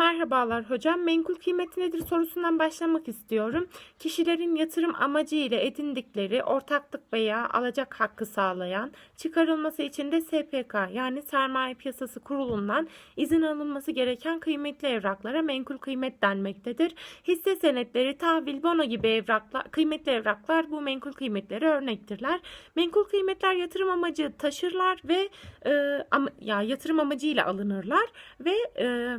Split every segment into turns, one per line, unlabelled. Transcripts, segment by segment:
Merhabalar hocam. Menkul kıymeti nedir sorusundan başlamak istiyorum. Kişilerin yatırım amacı ile edindikleri ortaklık veya alacak hakkı sağlayan, çıkarılması için de SPK yani Sermaye Piyasası Kurulu'ndan izin alınması gereken kıymetli evraklara menkul kıymet denmektedir. Hisse senetleri, tahvil, bono gibi evraklar, kıymetli evraklar bu menkul kıymetlere örnektirler. Menkul kıymetler yatırım amacı taşırlar ve e, ama, ya yatırım amacıyla alınırlar ve e,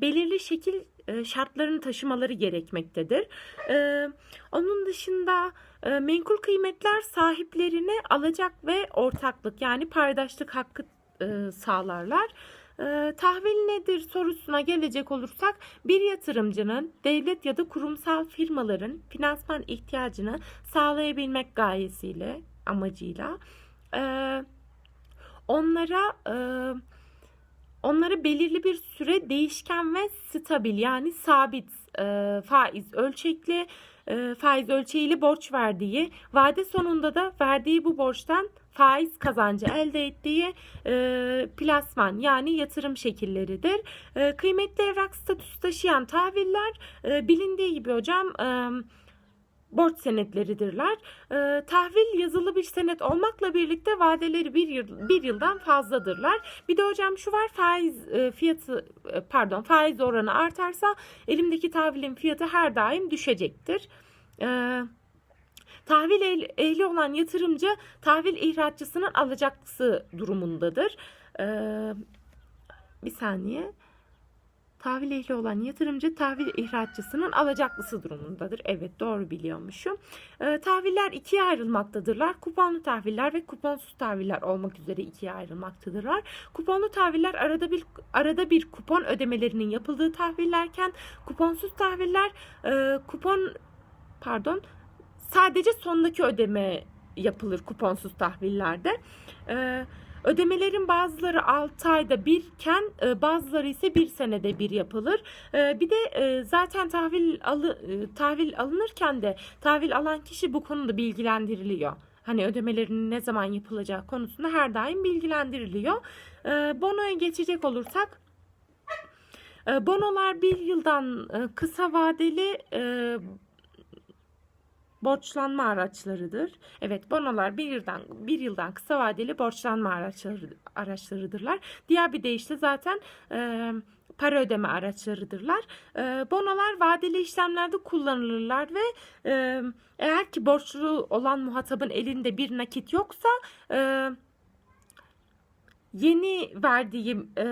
belirli şekil e, şartlarını taşımaları gerekmektedir. E, onun dışında e, menkul kıymetler sahiplerine alacak ve ortaklık yani paydaşlık hakkı sağlarlar. Tahvil nedir sorusuna gelecek olursak bir yatırımcının devlet ya da kurumsal firmaların finansman ihtiyacını sağlayabilmek gayesiyle amacıyla e, onlara onlara belirli bir süre değişken ve stabil yani sabit e, faiz ölçekli e, faiz ölçeğiyle borç verdiği, vade sonunda da verdiği bu borçtan faiz kazancı elde ettiği e, plasman yani yatırım şekilleridir. E, kıymetli evrak statüsü taşıyan tahviller e, bilindiği gibi hocam e, borç senetleridirler. E, tahvil yazılı bir senet olmakla birlikte vadeleri bir, yıl, bir yıldan fazladırlar. Bir de hocam şu var faiz e, fiyatı e, pardon faiz oranı artarsa elimdeki tahvilin fiyatı her daim düşecektir. E, tahvil ehli olan yatırımcı tahvil ihraççısının alacaklısı durumundadır. E, bir saniye. Tahvil ehli olan yatırımcı tahvil ihraççısının alacaklısı durumundadır. Evet doğru biliyormuşum. E, tahviller ikiye ayrılmaktadırlar. Kuponlu tahviller ve kuponsuz tahviller olmak üzere ikiye ayrılmaktadırlar. Kuponlu tahviller arada bir arada bir kupon ödemelerinin yapıldığı tahvillerken kuponsuz tahviller e, kupon pardon sadece sondaki ödeme yapılır kuponsuz tahvillerde. E, Ödemelerin bazıları 6 ayda birken e, bazıları ise bir senede bir yapılır. E, bir de e, zaten tahvil alı, tahvil alınırken de tahvil alan kişi bu konuda bilgilendiriliyor. Hani ödemelerinin ne zaman yapılacağı konusunda her daim bilgilendiriliyor. Bonoya geçecek olursak bonolar bir yıldan kısa vadeli borçlanma araçlarıdır. Evet bonolar bir yıldan bir yıldan kısa vadeli borçlanma araçları araçlarıdırlar. Diğer bir deyişle zaten e, para ödeme araçlarıdırlar. E, bonolar vadeli işlemlerde kullanılırlar ve e, eğer ki borçlu olan muhatabın elinde bir nakit yoksa e, yeni verdiği e,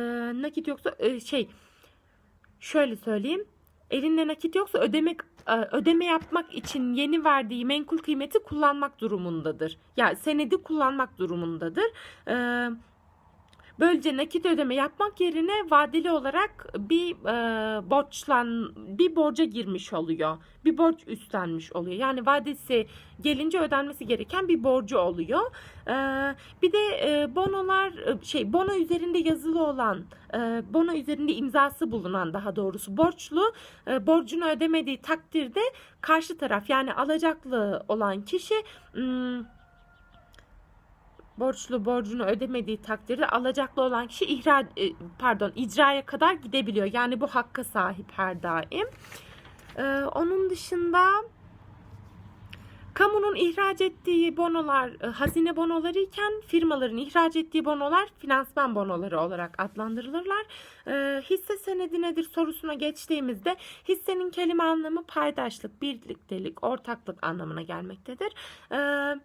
nakit yoksa e, şey şöyle söyleyeyim elinde nakit yoksa ödemek e, ödeme yapmak için yeni verdiği menkul kıymeti kullanmak durumundadır. Yani senedi kullanmak durumundadır. Ee, Böylece nakit ödeme yapmak yerine vadeli olarak bir e, borçlan bir borca girmiş oluyor. Bir borç üstlenmiş oluyor. Yani vadesi gelince ödenmesi gereken bir borcu oluyor. E, bir de e, bonolar e, şey bono üzerinde yazılı olan e, bono üzerinde imzası bulunan daha doğrusu borçlu e, borcunu ödemediği takdirde karşı taraf yani alacaklı olan kişi ım, borçlu borcunu ödemediği takdirde alacaklı olan kişi ihra, e, pardon icraya kadar gidebiliyor. Yani bu hakka sahip her daim. Ee, onun dışında kamunun ihraç ettiği bonolar e, hazine bonoları iken firmaların ihraç ettiği bonolar finansman bonoları olarak adlandırılırlar. Ee, hisse senedi nedir sorusuna geçtiğimizde hissenin kelime anlamı paydaşlık, birliktelik, ortaklık anlamına gelmektedir. Ee,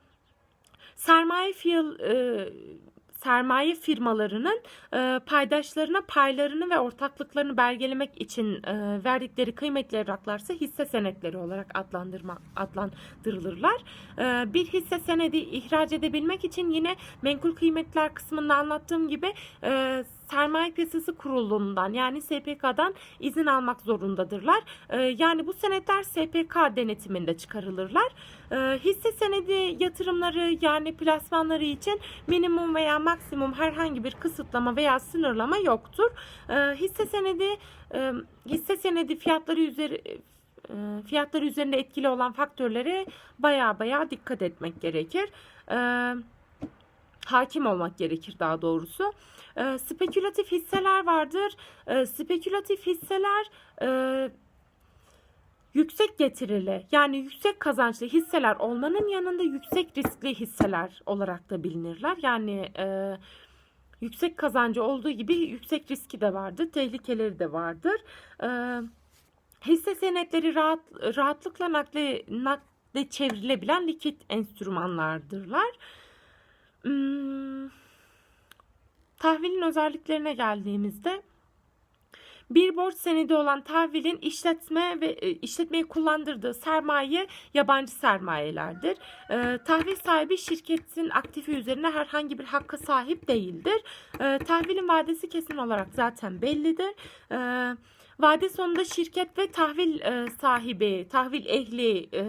sermaye fiyal e, sermaye firmalarının e, paydaşlarına paylarını ve ortaklıklarını belgelemek için e, verdikleri kıymetli evraklarsa hisse senetleri olarak adlandırma adlandırılırlar. E, bir hisse senedi ihraç edebilmek için yine menkul kıymetler kısmında anlattığım gibi e, sermaye piyasası kurulundan yani SPK'dan izin almak zorundadırlar. E, yani bu senetler SPK denetiminde çıkarılırlar. E, hisse senedi yatırımları yani plasmanları için minimum veya maksimum herhangi bir kısıtlama veya sınırlama yoktur. E, hisse senedi e, hisse senedi fiyatları üzeri e, fiyatları üzerinde etkili olan faktörlere baya baya dikkat etmek gerekir. E, hakim olmak gerekir daha doğrusu. E, spekülatif hisseler vardır. E, spekülatif hisseler e, yüksek getirili yani yüksek kazançlı hisseler olmanın yanında yüksek riskli hisseler olarak da bilinirler. Yani e, yüksek kazancı olduğu gibi yüksek riski de vardır, tehlikeleri de vardır. E, hisse senetleri rahat, rahatlıkla nakle, nakle çevrilebilen likit enstrümanlardırlar. Hmm, tahvilin özelliklerine geldiğimizde bir borç senedi olan tahvilin işletme ve e, işletmeyi kullandırdığı sermaye yabancı sermayelerdir. E, tahvil sahibi şirketin aktifi üzerine herhangi bir hakka sahip değildir. E, tahvilin vadesi kesin olarak zaten bellidir. E, Vade sonunda şirket ve tahvil e, sahibi, tahvil ehli, e,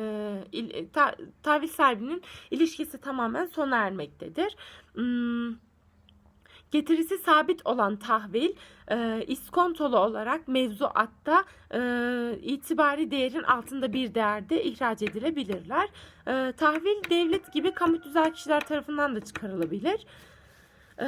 il, ta, tahvil sahibinin ilişkisi tamamen sona ermektedir. Hmm, getirisi sabit olan tahvil e, iskontolu olarak mevzuatta e, itibari değerin altında bir değerde ihraç edilebilirler. E, tahvil devlet gibi kamu tüzel kişiler tarafından da çıkarılabilir. E,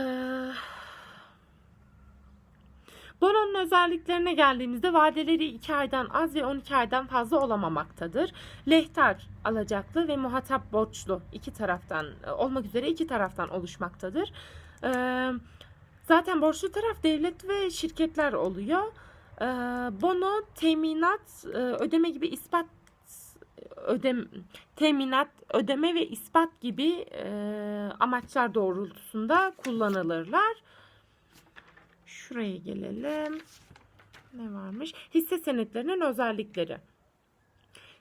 Bononun özelliklerine geldiğimizde vadeleri 2 aydan az ve 12 aydan fazla olamamaktadır. Lehtar alacaklı ve muhatap borçlu iki taraftan e, olmak üzere iki taraftan oluşmaktadır. Zaten borçlu taraf devlet ve şirketler oluyor. Bono, teminat, e, ödeme gibi ispat ödem teminat, ödeme ve ispat gibi e, amaçlar doğrultusunda kullanılırlar. Şuraya gelelim. Ne varmış? Hisse senetlerinin özellikleri.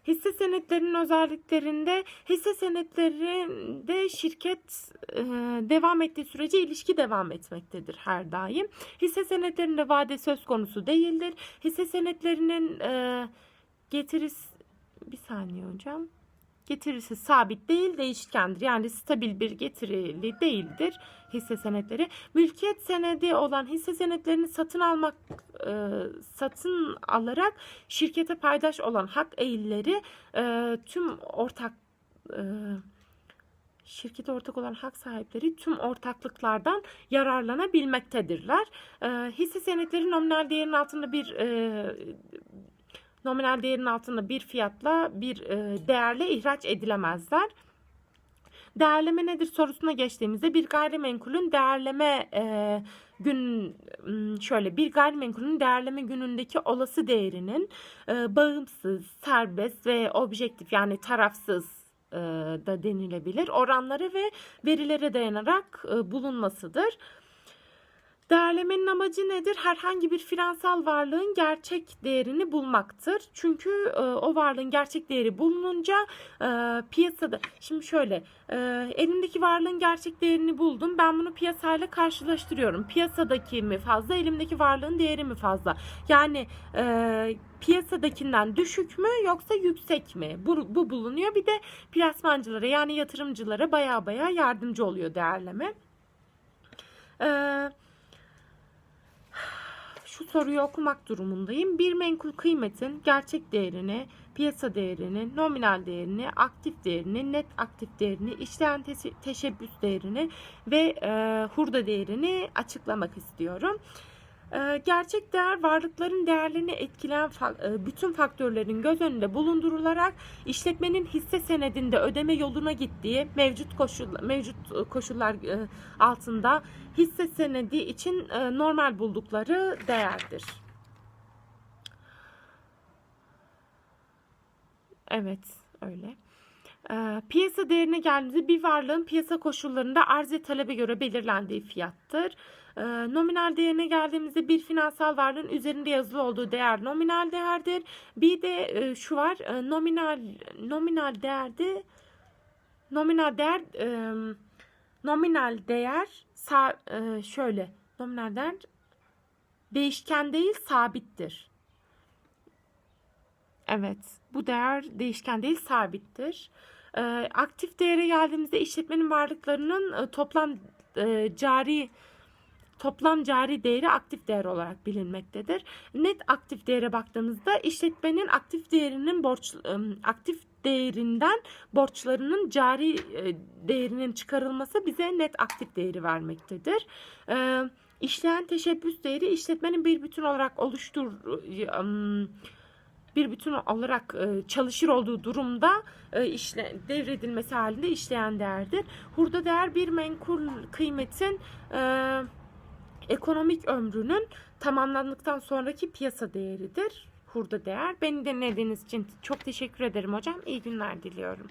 Hisse senetlerinin özelliklerinde hisse senetlerinde şirket e, devam ettiği sürece ilişki devam etmektedir her daim. Hisse senetlerinde vade söz konusu değildir. Hisse senetlerinin e, getirisi bir saniye hocam. Getirisi sabit değil değişkendir. Yani stabil bir getirili değildir hisse senetleri. Mülkiyet senedi olan hisse senetlerini satın almak e, satın alarak şirkete paydaş olan hak eğilleri e, tüm ortak e, şirkete ortak olan hak sahipleri tüm ortaklıklardan yararlanabilmektedirler. E, hisse senetleri nominal değerin altında bir e, nominal değerin altında bir fiyatla bir e, değerle ihraç edilemezler. Değerleme nedir sorusuna geçtiğimizde bir gayrimenkulün değerleme e, gün şöyle bir gayrimenkulün değerleme günündeki olası değerinin e, bağımsız, serbest ve objektif yani tarafsız da denilebilir oranları ve verilere dayanarak bulunmasıdır. Değerlemenin amacı nedir? Herhangi bir finansal varlığın gerçek değerini bulmaktır. Çünkü e, o varlığın gerçek değeri bulununca e, piyasada şimdi şöyle e, elimdeki varlığın gerçek değerini buldum. Ben bunu piyasayla karşılaştırıyorum. Piyasadaki mi fazla, elimdeki varlığın değeri mi fazla? Yani e, piyasadakinden düşük mü yoksa yüksek mi? Bu, bu bulunuyor. Bir de piyasmancılara yani yatırımcılara baya baya yardımcı oluyor değerleme. Eee şu soruyu okumak durumundayım. Bir menkul kıymetin gerçek değerini, piyasa değerini, nominal değerini, aktif değerini, net aktif değerini, işleyen te- teşebbüs değerini ve e, hurda değerini açıklamak istiyorum. E, gerçek değer varlıkların değerlerini etkileyen e, bütün faktörlerin göz önünde bulundurularak işletmenin hisse senedinde ödeme yoluna gittiği mevcut koşul mevcut koşullar e, altında hisse senedi için e, normal buldukları değerdir. Evet, öyle. E, piyasa değerine geldiğimizde bir varlığın piyasa koşullarında arz ve talebe göre belirlendiği fiyattır. E, nominal değerine geldiğimizde bir finansal varlığın üzerinde yazılı olduğu değer nominal değerdir. Bir de e, şu var, e, nominal nominal değerde nominal değer e, nominal değer sa, e, şöyle nominal değer değişken değil sabittir. Evet bu değer değişken değil sabittir. E, aktif değere geldiğimizde işletmenin varlıklarının e, toplam e, cari toplam cari değeri aktif değer olarak bilinmektedir. Net aktif değere baktığımızda işletmenin aktif değerinin borç ım, aktif değerinden borçlarının cari e, değerinin çıkarılması bize net aktif değeri vermektedir. Ee, işleyen teşebbüs değeri işletmenin bir bütün olarak oluştur bir bütün olarak e, çalışır olduğu durumda e, işle, devredilmesi halinde işleyen değerdir. Hurda değer bir menkul kıymetin e, ekonomik ömrünün tamamlandıktan sonraki piyasa değeridir. Hurda değer. Beni dinlediğiniz için çok teşekkür ederim hocam. İyi günler diliyorum.